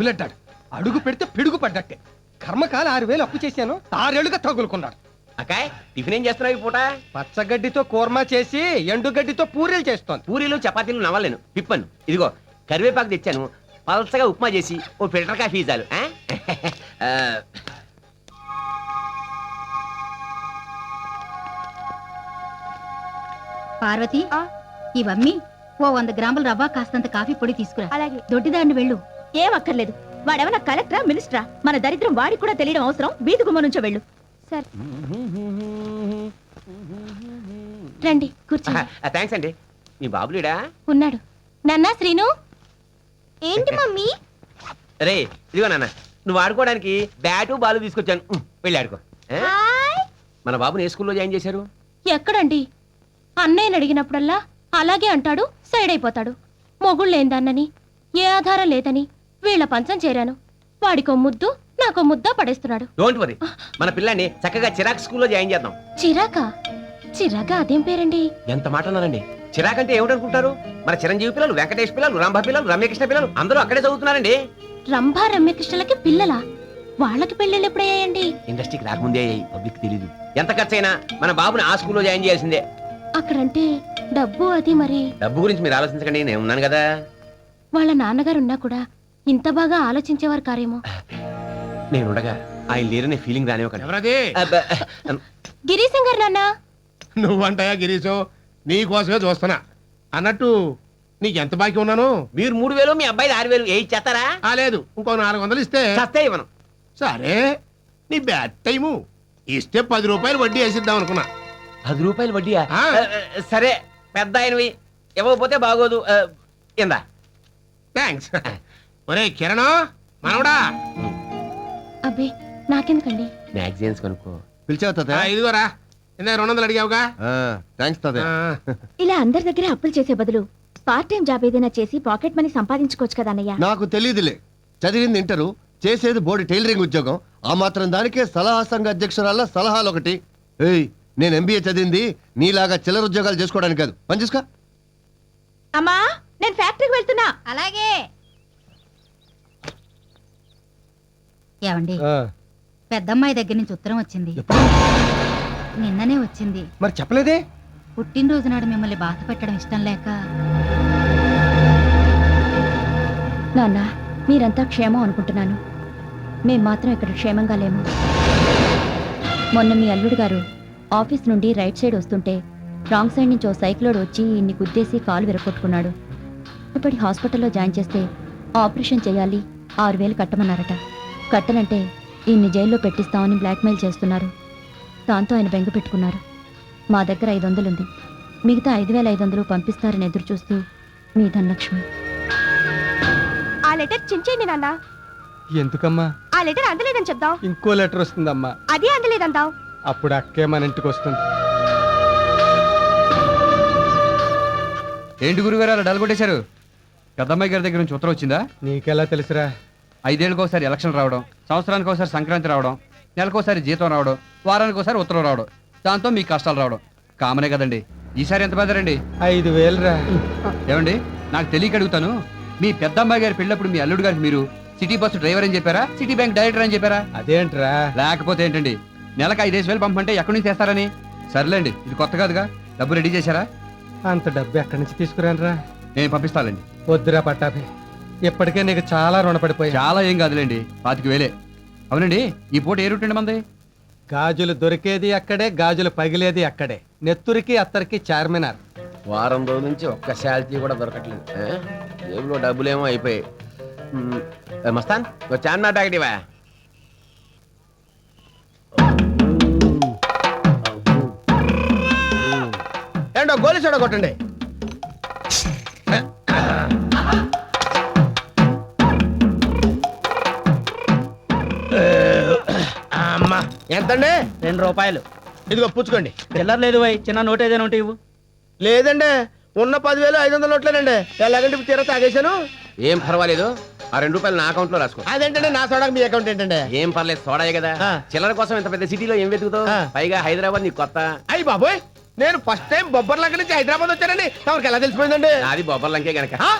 తగులడ్డాడు అడుగు పెడితే పిడుగు పడ్డట్టే. కర్మకాల ఆరు వేలు అప్పు చేశాను ఆరేళ్ళుగా తగులుకున్నాడు. అక్కాయ్ టిఫిన్ ఏం చేస్తున్నావు ఈ పూట? పచ్చగడ్డితో కూర్మా చేసి ఎండుగడ్డితో పూరీలు చేస్తోంది. పూరీలు చపాతీలు నవ్వలేను. పిప్పను ఇదిగో కరివేపాకు తెచ్చాను. పలసగా ఉప్మా చేసి ఓ ఫిల్టర్ కాఫీ చాలు ఆ? ఆ, పార్వతి ఇవమ్మి ఓ వంద గ్రాముల రవ్వ కాస్తంత కాఫీ పొడి తీసుకురా. అలాగే. దొడ్డిదాన్ని వెళ్ళు. ఏం అక్కర్లేదు వాడేమన్నా కలెక్టరా మినిస్టరా? మన దరిద్రం వాడికి కూడా తెలియడం అవసరం. వీధి గుమ్మ నుంచో వెళ్ళు. సరే. రండి కూర్చోండి. ఆ, థాంక్స్ అండి. మీ బాబులేడా ఉన్నాడు. నాన్నా శ్రీను? ఏంటి మమ్మీ? రే ఇదిగో నాన్న నువ్వు ఆడుకోవడానికి బ్యాటు బాలు తీసుకొచ్చాను. వెళ్ళి ఆడుకో? మన బాబుని ఏ స్కూల్లో జాయిన్ చేశారు? ఎక్కడండి? అన్నయ్యని అడిగినప్పుడల్లా అలాగే అంటాడు సైడ్ అయిపోతాడు. మొగుళ్ళు లేందన్నని ఏ ఆధారం లేదని? వీళ్ళ పంచం చేరాను. వాడికో ముద్దు నాకో ముద్ద పడేస్తున్నాడు. డోంట్ వరీ మన పిల్లాన్ని చక్కగా చిరాక్ స్కూల్లో జాయిన్ చేద్దాం. చిరాక? చిరాక అదేం పేరండి? ఎంత మాట అన్నారండి? చిరాక్ అంటే ఏమిటనుకుంటారు? మన చిరంజీవి పిల్లలు వెంకటేష్ పిల్లలు రాంభ పిల్లలు రమ్యకృష్ణ పిల్లలు అందరూ అక్కడే చదువుతున్నారండి. రంభా రమ్యకృష్ణలకి పిల్లలా? వాళ్ళకి పెళ్ళిళ్ళు ఎప్పుడయ్యాయండి? ఇండస్ట్రీకి రాకముందే పబ్లిక్ తెలీదు. ఎంత ఖర్చైనా మన బాబుని ఆ స్కూల్లో జాయిన్ చేయాల్సిందే. అక్కడంటే డబ్బు అది మరి. డబ్బు గురించి మీరు ఆలోచించకండి నేను ఉన్నాను కదా. వాళ్ళ నాన్నగారు ఉన్నా కూడా ఇంత బాగా ఆలోచించేవారు కారేమో. నేను ఉండగా ఆయన లేరనే ఫీలింగ్ రానివ్వకండి. ఎవరది? అబ్బా, గిరీశం గారు నాన్న. నువ్వంటాయా గిరీశు? నీ కోసమే చూస్తున్నా. అన్నట్టు నీకు ఎంత బాకీ ఉన్నాను? మీరు మూడు వేలు మీ అబ్బాయి ఆరు వేలు ఏ ఇచ్చేస్తారా? ఆ లేదు. ఇంకో నాలుగు వందలు ఇస్తే చస్తే ఇవ్వను. సరే నీ బ్యాడ్ టైము. ఇస్తే పది రూపాయలు వడ్డీ వేసిద్దాం అనుకున్నా. పది రూపాయలు వడ్డీయా? ఆ. ఆ, సరే పెద్ద ఆయనవి. ఇవ్వకపోతే బాగోదు. ఆ, ఇందా. థ్యాంక్స్ ఒరే కిరణ్ మనవడా? అబ్బే నాకెందుకండి? మ్యాగజైన్స్ కొనుక్కో. పిలిచావు ఆ, ఇదిగోరా ఇందాక రెండు వందలు అడిగావుగా? థ్యాంక్స్ ఆ, ఇలా అందరి దగ్గర అప్పులు చేసే బదులు పార్ట్ టైం జాబ్ ఏదైనా చేసి పాకెట్ మనీ సంపాదించుకోవచ్చు కదా అన్నయ్య? నాకు తెలియదులే. చదివింది ఇంటరు చేసేది బోర్డు టైలరింగ్ ఉద్యోగం. ఆ మాత్రం దానికే సలహా సంఘ అధ్యక్షురాల సలహాలు ఒకటి ఏయ్ నేను ఎంబీఏ చదివింది నీలాగా చిల్లర ఉద్యోగాలు చేసుకోవడానికి కాదు. పని చూసుకో. అమ్మా నేను ఫ్యాక్టరీకి వెళ్తున్నా. అలాగే. ఏమండి? పెద్దమ్మాయి దగ్గర నుంచి ఉత్తరం వచ్చింది. నిన్ననే వచ్చింది. మరి చెప్పలేదే? పుట్టినరోజు నాడు మిమ్మల్ని బాధ పెట్టడం ఇష్టం లేక. నాన్న మీరంతా క్షేమం అనుకుంటున్నాను. మేం మాత్రం ఇక్కడ క్షేమంగా లేము. మొన్న మీ అల్లుడు గారు ఆఫీస్ నుండి రైట్ సైడ్ వస్తుంటే రాంగ్ సైడ్ నుంచి ఓ సైక్లోడ్ వచ్చి ఇన్ని గుద్దేసి కాలు విరగొట్టుకున్నాడు. ఇప్పటి హాస్పిటల్లో జాయిన్ చేస్తే ఆపరేషన్ చేయాలి ఆరు వేలు కట్టమన్నారట. కట్టనంటే ఈయన్ని జైల్లో పెట్టిస్తామని బ్లాక్మెయిల్ చేస్తున్నారు. దాంతో ఆయన బెంగ పెట్టుకున్నారు. మా దగ్గర ఐదు వందలుంది మిగతా ఐదు వేల ఐదు వందలు పంపిస్తారని ఎదురు చూస్తూ మీ ధనలక్ష్మి. ఆ లెటర్ చించేయండి నాన్న. ఎందుకమ్మా? ఆ లెటర్ అందలేదని చెప్దాం. ఇంకో లెటర్ వస్తుందమ్మా. అదే అందలేదందాం అప్పుడు అక్కే మన ఇంటికి వస్తుంది. ఏంటి గురుగారు అలా డల్గొట్టేశారు పెద్దమ్మాయి గారి దగ్గర నుంచి ఉత్తరం వచ్చిందా? నీకెలా తెలుసురా? ఐదేళ్ళకి ఒకసారి ఎలక్షన్ రావడం సంవత్సరానికి ఒకసారి సంక్రాంతి రావడం నెలకోసారి జీతం రావడం వారానికి ఒకసారి ఉత్తరం రావడం దాంతో మీకు కష్టాలు రావడం. కామనే కదండి. ఈసారి ఎంత బెదరండి? ఐదు వేలురా. ఏమండి? నాకు తెలియక అడుగుతాను. మీ పెద్దమ్మాయి గారి పెళ్ళప్పుడు మీ అల్లుడు గారికి మీరు సిటీ బస్సు డ్రైవర్ అని చెప్పారా? సిటీ బ్యాంక్ డైరెక్టర్ అని చెప్పారా? అదేంట్రా? లేకపోతే ఏంటండి? నెలకు ఐదేసి వేలు పంపంటే ఎక్కడి నుంచి తెస్తారని? సర్లేండి ఇది కొత్త కాదుగా. డబ్బు రెడీ చేశారా? అంత డబ్బు ఎక్కడి నుంచి తీసుకురానురా? నేను పంపిస్తానండి వద్దురా పట్టాభి. ఇప్పటికే నీకు చాలా రుణపడిపోయా చాలా ఏం కాదులేండి పాతిక వేలే. అవునండి ఈ పూట ఏ రూట్ అండి మంది గాజులు దొరికేది అక్కడే గాజులు పగిలేది అక్కడే. నెత్తురికి అత్తరికి చార్మినార్. వారం రోజుల నుంచి ఒక్క శాలరీ కూడా దొరకట్లేదు. ఆ? జేబులో డబ్బులేమో అయిపోయాయి. మ్, ఏ, మస్తాన్ ఓ చార్మినార్ ఇవా ఏంటో గోలి చూడ కొట్టండి. ఎంతండి? రెండు రూపాయలు. ఇదిగో పుచ్చుకోండి. చిల్లర లేదు వై చిన్న నోట్ ఏదైనా ఉంటే ఇవ్వు. లేదండి ఉన్న పదివేలు ఐదు వందల నోట్లేనండి. ఎలాగంటే తీరా తాగేశాను. ఏం పర్వాలేదు ఆ రెండు రూపాయలు నా అకౌంట్లో రాసుకో. అదేంటండి నా సోడాకి మీ అకౌంట్ ఏంటండి? ఏం పర్లేదు సోడాయే కదా. చిల్లర కోసం ఇంత పెద్ద సిటీలో ఏం వెతుకుతావు. పైగా హైదరాబాద్ నీకు కొత్త. అయ్యి బాబోయ్ నేను ఫస్ట్ టైం బొబ్బర్లంక నుంచి హైదరాబాద్ వచ్చానండి. తమరికి ఎలా తెలిసిపోయిందండి? నాది బొబ్బర్లంకే గనక. ఆ?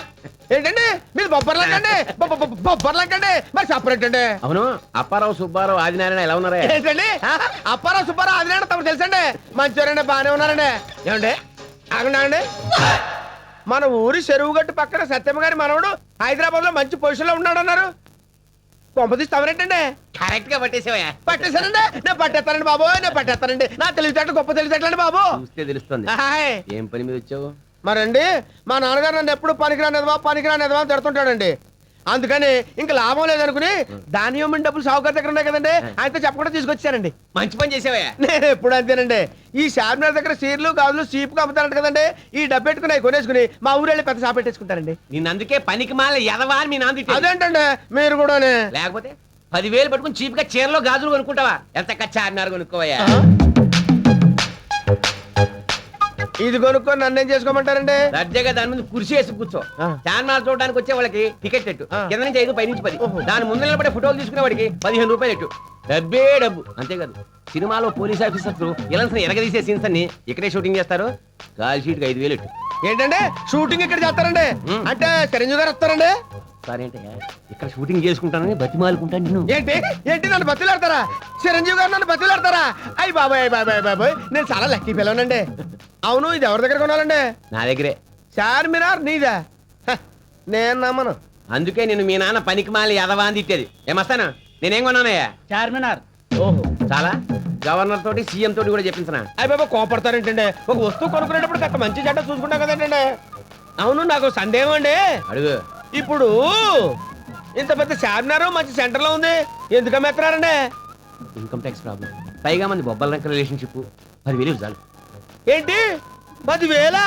ఏంటండి? మీరు బొబ్బర్లంక అండి బొ- బొ- బొబ్బర్లంక అండి మరి సపరేట్ అండి. అవును. అప్పారావు సుబ్బారావు ఆదినారాయణ ఎలా ఉన్నారా? ఏంటండి? అప్పారావు సుబ్బారావు ఆదినారాయణ తమకు తెలుసండి? మంచివారండి బాగానే ఉన్నారండి. ఏమండి? ఆగండి మన ఊరి చెరువు గట్టు పక్కన సత్యమ్మ గారి మనవడు హైదరాబాద్లో మంచి పొజిషన్లో ఉన్నాడు అన్నారు కరెక్ట్గా పట్టేసావా పట్టేశానండి? నేను పట్టేస్తానండి బాబు నేను పట్టేస్తానండి. నా తెలివితేటలు గొప్ప తెలివితేటలండి బాబు. చూస్తే తెలుస్తుంది. హాయ్. ఏం పని మీద వచ్చావు? మరండి మా నాన్నగారు నన్ను ఎప్పుడు పనికిరానిదవా పనికిరానిదవా అని తిడుతుంటాడండి. అందుకని ఇంకా లాభం లేదనుకుని దానియమ్మ డబ్బులు సావుకారు దగ్గర ఉన్నాయి కదండి. ఆయనతో చెప్పకుండా తీసుకొచ్చానండి. మంచి పని చేసావా నేను ఎప్పుడు అంతేనండి. ఈ షార్మినార్ దగ్గర సీర్లు గాజులు సీపుగా అమ్ముతారంట కదండి. ఈ డబ్బు పెట్టుకుని అవి కొనేసుకుని మా ఊరు వెళ్ళి పెద్ద షాప్ పెట్టేసుకుంటారండి నిన్ను అందుకే పనికి మాల ఎదవా అని మీ తిట్టాడు. అదేంటండి? మీరు కూడానే. లేకపోతే పదివేలు పట్టుకుని చీప్గా చీరలో గాజులు కొనుక్కుంటావా? ఎంత చార్మినార్ కొనుక్కోవయ్యా? ఇది కొనుక్కొని నన్ను ఏం చేసుకోమంటారండి? దర్జాగా దాని ముందు కుర్చీ వేసి కూర్చో. ఆ. చార్మినార్ చూడడానికి వచ్చే వాళ్ళకి టికెట్ ఎట్టు. కింద నుంచి ఐదు పై నుంచి పది. దాని ముందు నిలబడే ఫోటోలు తీసుకునే వాడికి పదిహేను రూపాయలు ఎట్టు డబ్బే డబ్బు. అంతేకాదు సినిమాలో పోలీస్ ఆఫీసర్స్ ఇలాంటి ఎరగదీసే సీన్స్ అన్ని ఇక్కడే షూటింగ్ చేస్తారు. కాల్ షీట్ ఐదు వేలు ఎట్టు ఏంటండి? షూటింగ్ ఇక్కడ చేస్తారండి. అంటే చిరంజీవి గారు వస్తారండి? ఇక్కడ షూటింగ్ చేసుకుంటానని బతిమాలుకుంటాను నిన్ను ఏంటి? ఏంటి నన్ను బతిలాడతారా? చిరంజీవి గారు నన్ను బతిలాడతారా? అయ్యి బాబాయ్ అయ్య బాబాయ్ బాబాయ్. నేను చాలా లక్కీ పిల్లనండి అవును ఇది ఎవరి దగ్గర కొనాలండి? నా దగ్గరే. చార్మినార్ నీదా? హ, నేను నమ్మను. అందుకే నేను మీ నాన్న పనికి మాలి ఎదవా అని తిట్టేది. ఏమస్తాను నేనేం కొన్నానయ్యా? చార్మినార్ ఓహో చాలా? గవర్నర్ తోటి సీఎం తోటి కూడా చెప్పించిన అయ్యి బాబా కోపడతారేంటండి? ఒక వస్తువు కొనుక్కునేటప్పుడు కాస్త మంచి చెడ్డ చూసుకుంటాం కదండి అవును నాకు సందేహం అండి. అడుగు. ఇప్పుడు ఇంత పెద్ద చార్మినార్ మంచి సెంటర్లో ఉంది. ఎందుకు అమ్మేస్తున్నారండి ఇన్కమ్ ట్యాక్స్ ప్రాబ్లం పైగా మంది బొబ్బల రంక రిలేషన్షిప్ పదివేలు చాలు. ఏంటి? పదివేల.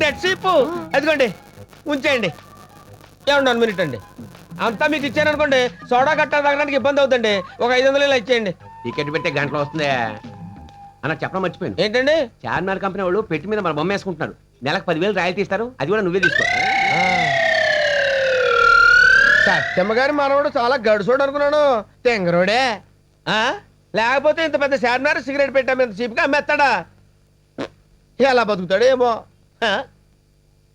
డెట్ సీప్ అదిగోండి ఉంచేయండి. ఏమన్నా వన్ మినిట్ అండి. అంతా మీకు ఇచ్చాను అనుకోండి సోడా కట్ట తాగడానికి ఇబ్బంది అవుతుందండి. ఒక ఐదు వందలు ఇలా ఇచ్చేయండి. టికెట్ పెట్టే గంటలో వస్తుందే. అన్న చెప్పడం మర్చిపోయాను. ఏంటండి? చార్మినార్ కంపెనీ వాళ్ళు పెట్టి మీద మన బొమ్మ వేసుకుంటున్నారు. నెలకు పదివేలు రాయల్టీ ఇస్తారు. అది కూడా నువ్వే తీసుకో. సత్యమ్మ గారి మనవడు చాలా గడుసోడు అనుకున్నాను. తెంగరోడే. ఆ? లేకపోతే ఇంత పెద్ద చార్మినార్ సిగరెట్ పెట్టా మీద చీప్గా అమ్మేస్తాడా? ఎలా బతుకుతాడు ఏమో. ఆ?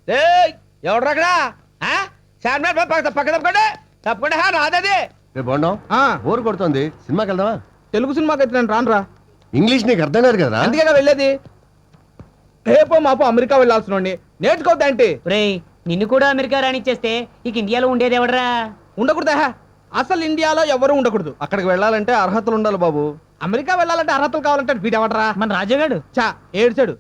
ఏయ్ ఎవడ్రా అక్కడ? ఆ? చార్మినార్ పక్క పక్క తప్పకండి. తప్పకుండా. హా నాదది. రే బాగున్నాం బోర్ కొడుతోంది. సినిమాకి వెళ్దామా? తెలుగు సినిమాకి అయితే నేను రానురా. ఇంగ్లీష్ నీకు అర్థం కాదు కదా అందుకే వెళ్ళేది. రేపో మాపో అమెరికా వెళ్ళాల్సిన నేర్చుకోవద్దేంటి రేయ్ నిన్ను కూడా అమెరికా రానిచ్చేస్తే ఇక ఇండియాలో ఉండేది ఎవడరా? ఉండకూడదా? అసలు ఇండియాలో ఎవరు ఉండకూడదు. అక్కడికి వెళ్ళాలంటే అర్హతలు ఉండాలి బాబు. అమెరికా వెళ్ళాలంటే అర్హతలు కావాలంటే వీడెవడరా? మన రాజాగాడు. చా ఏడ్చాడు.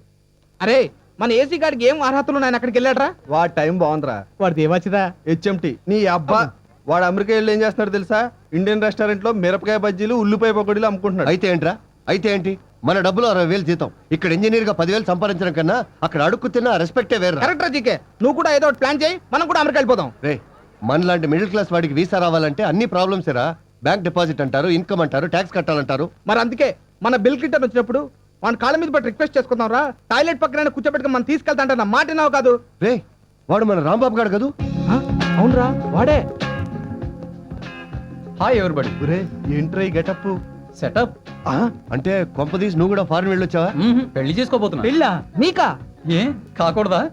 అరే మన ఏసీ గారికి ఏం అర్హతలు ఉన్నాయి అక్కడికి వెళ్ళాడరా? వాడి టైం బాగుందిరా. వాడిది ఏమొచ్చిందా? హెచ్ఎంటి. నీ అబ్బా వాడు అమెరికా వెళ్ళి ఏం చేస్తున్నాడు తెలుసా? ఇండియన్ రెస్టారెంట్లో మిరపకాయ బజ్జీలు ఉల్లిపాయ పకోడీలు అమ్ముకుంటున్నాడు. అయితే ఏంట్రా? అయితే ఏంటి? మన డబ్బులు అరవై వేలు జీతం. ఇక్కడ ఇంజనీర్గా పదివేలు సంపాదించడం కన్నా అక్కడ అడుక్కు తిన్న రెస్పెక్టే వేరు కరెక్ట్ జీకే. నువ్వు కూడా ఏదో ఒకటి ప్లాన్ చేయి మనం కూడా అమెరికా వెళ్ళిపోదాం. రే మనలాంటి మిడిల్ క్లాస్ వాడికి వీసా రావాలంటే అన్ని ప్రాబ్లమ్స్ రా. బ్యాంక్ డిపాజిట్ అంటారు ఇన్కమ్ అంటారు ట్యాక్స్ కట్టాలంటారు. మరి అందుకే మన బిల్ క్లింటన్ వచ్చినప్పుడు వాడి కాళ్ళ మీద పట్టి రిక్వెస్ట్ చేసుకుందాం రా. టాయిలెట్ పక్కన కూర్చోబెట్టుకుని మనం తీసుకెళ్తా అంటే నా మాట విన్నావు కాదు. రే వాడు మన రాంబాబు గారు కదూ? ఆ, అవునురా వాడే. హాయ్ ఎవరిబడి రే ఏంట్రా గెటప్? సెటప్ అంటే కొంపదీసి నువ్వు కూడా ఫారెన్ వెళ్ళొచ్చావా? పెళ్ళి చేసుకోబోతున్నా. పెళ్ళా? నీకా? ఏ? కాకూడదా?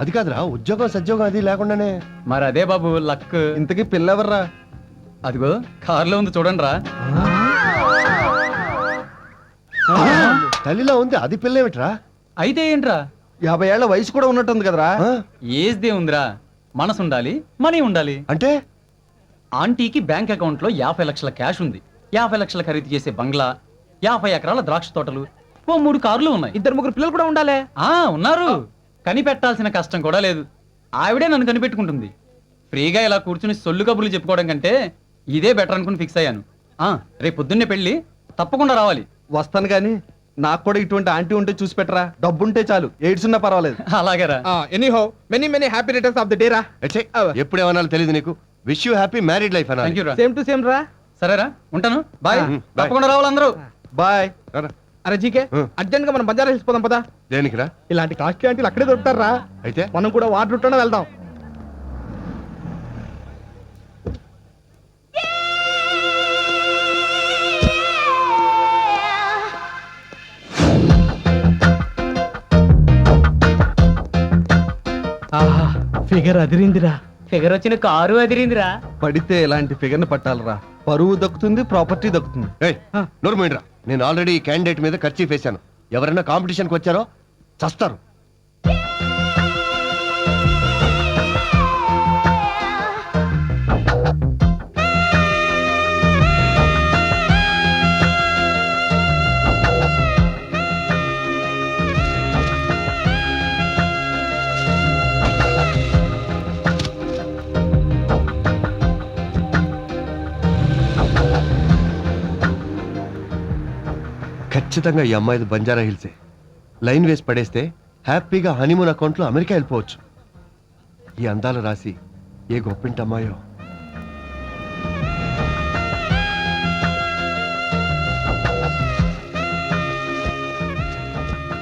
అది కాదురా ఉద్యోగం సద్యోగం అది లేకుండానే. మరి అదే బాబు లక్. ఇంతకీ పిల్లెవర్రా? అదిగో కారులో ఉంది చూడండి రా తల్లిలో ఉంది అది పిల్ల ఏమిట్రా అయితే ఏంట్రా? యాభై ఏళ్ళ వయసు కూడా ఉన్నట్టుంది కదరా. ఆ? ఏజ్దే ఉందిరా. మనసు ఉండాలి మనీ ఉండాలి. అంటే? ఆంటీకి బ్యాంక్ అకౌంట్లో యాభై లక్షల క్యాష్ ఉంది. యాభై లక్షల ఖరీదు చేసే బంగ్లా యాభై ఎకరాల ద్రాక్ష తోటలు ఓ మూడు కార్లు ఉన్నాయి. ఇద్దరు ముగ్గురు పిల్లలు కూడా ఉండాలి? ఆ ఉన్నారు. కనిపెట్టాల్సిన కష్టం కూడా లేదు. ఆవిడే నన్ను కనిపెట్టుకుంటుంది. ఫ్రీగా ఇలా కూర్చుని సొల్లు కబుర్లు చెప్పుకోవడం కంటే ఇదే బెటర్ అనుకుని ఫిక్స్ అయ్యాను. ఆ రేపు పొద్దున్నే పెళ్ళి తప్పకుండా రావాలి. వస్తాను కానీ నాకు కూడా ఇటువంటి ఆంటీ ఉంటే చూసి పెట్టరా. డబ్బుంటే చాలు. ఎయిడ్స్ ఉన్నా పర్వాలేదు అలాగేరా any how many many happy returns of the day రా. ఎప్పుడు ఏమన్నా తెలియదు నీకు. Wish you happy married life అన్నా సేమ్ టు సేమ్ రా. సరేరా ఉంటాను. బాయ్. తప్పకుండా రావాలి అందరూ. బాయ్. అరే జీకే అర్జెంట్గా మనం బజార్ హిల్స్ పదా దేనికి రా? ఇలాంటి కాస్ట్లీ ఆంటీలు అక్కడే దొరుకుతారా అయితే? మనం కూడా వాటర్ ఉంటా వెళ్దాం. ఆహా ఫిగర్ అదిరిందిరా. ఫిగర్ వచ్చిన కారు అదిరిందిరా. పడితే ఇలాంటి ఫిగర్ని పట్టాలరా. పరువు దక్కుతుంది ప్రాపర్టీ దక్కుతుంది. ఏయ్ నోర్మైండ్రా నేను ఆల్రెడీ ఈ క్యాండిడేట్ మీద ఖర్చు వేశాను. ఎవరైనా కాంపిటీషన్కి వచ్చారో చస్తారు. ఖచ్చితంగా ఈ అమ్మాయిది బంజారా హిల్సే. లైన్ వేసి పడేస్తే హ్యాపీగా హనీమూన్ అకౌంట్లో అమెరికా వెళ్ళిపోవచ్చు. ఈ అందాలు రాసి ఏ గొప్పింటమ్మాయో. అమ్మాయో